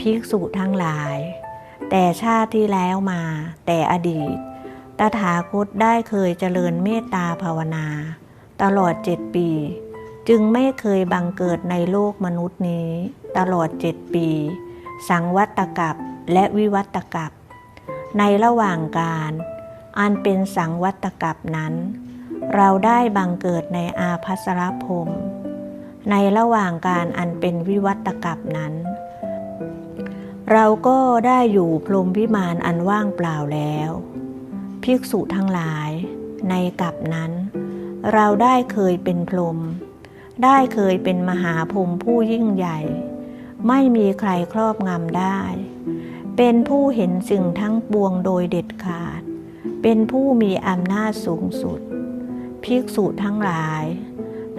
ภิกษุทั้งหลาย แต่ชาติที่แล้วมา แต่อดีต ตถาคตได้เคยเจริญเมตตาภาวนา ตลอดเจ็ดปี จึงไม่เคยบังเกิดในโลกมนุษย์นี้ ตลอดเจ็ดปี สังวัตกับ และวิวัตกับ ในระหว่างการอันเป็นสังวัตกับนั้น เราได้บังเกิดในอาภัสรพรมในระหว่างการอันเป็นวิวัตกับนั้น เราก็ได้อยู่พรหมวิมานอันว่างเปล่าแล้ว ภิกษุทั้งหลาย ในกับนั้น เราได้เคยเป็นพรหมได้เคยเป็นมหาพรหมผู้ยิ่งใหญ่ ไม่มีใครครอบงำได้ เป็นผู้เห็นสิ่งทั้งปวงโดยเด็ดขาด เป็นผู้มีอำนาจสูงสุด ภิกษุทั้งหลาย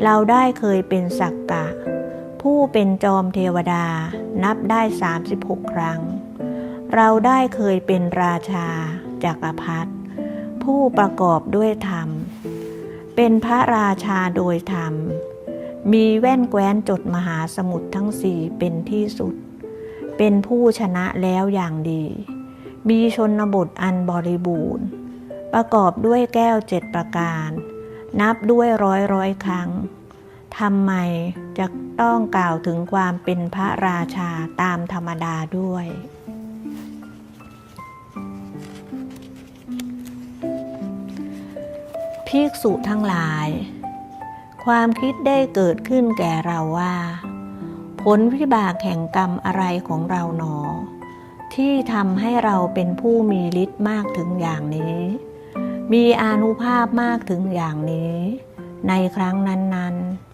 เราได้เคยเป็นสักกะ ผู้เป็นจอมเทวดานับได้ 36 ครั้ง เราได้เคยเป็นราชาจักรพรรดิผู้ประกอบด้วยธรรม เป็นพระราชาโดยธรรม มีแว่นแคว้นจดมหาสมุทรทั้งสี่เป็นที่สุด เป็นผู้ชนะแล้วอย่างดี มีชนบทอันบริบูรณ์ ประกอบด้วยแก้วเจ็ดประการ นับด้วยร้อยร้อยครั้ง ทำไมจะต้องกล่าวถึงความเป็นพระราชาตามธรรมดาด้วย ภิกษุทั้งหลาย ความคิดได้เกิดขึ้นแก่เราว่า ผลวิบากแห่งกรรมอะไรของเราหนอ ที่ทำให้เราเป็นผู้มีฤทธิ์มากถึงอย่างนี้ มีอานุภาพมากถึงอย่างนี้ ในครั้งนั้นๆ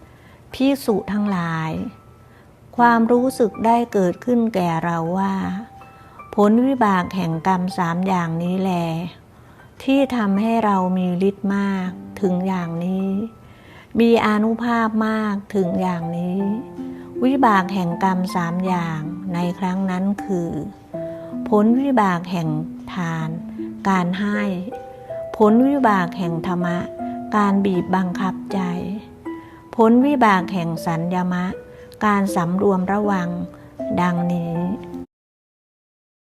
ภิกษุทั้งหลาย ความรู้สึกได้เกิดขึ้นแก่เราว่า ผลวิบากแห่งกรรมสามอย่างนี้แล ที่ทำให้เรามีฤทธิ์มากถึงอย่างนี้ มีอนุภาพมากถึงอย่างนี้ วิบากแห่งกรรมสามอย่างในครั้งนั้นคือ ผลวิบากแห่งทาน การให้ ผลวิบากแห่งธรรมะ การบีบบังคับใจ ผลวิบากแห่งสัญญมะ การสำรวมระวัง ดังนี้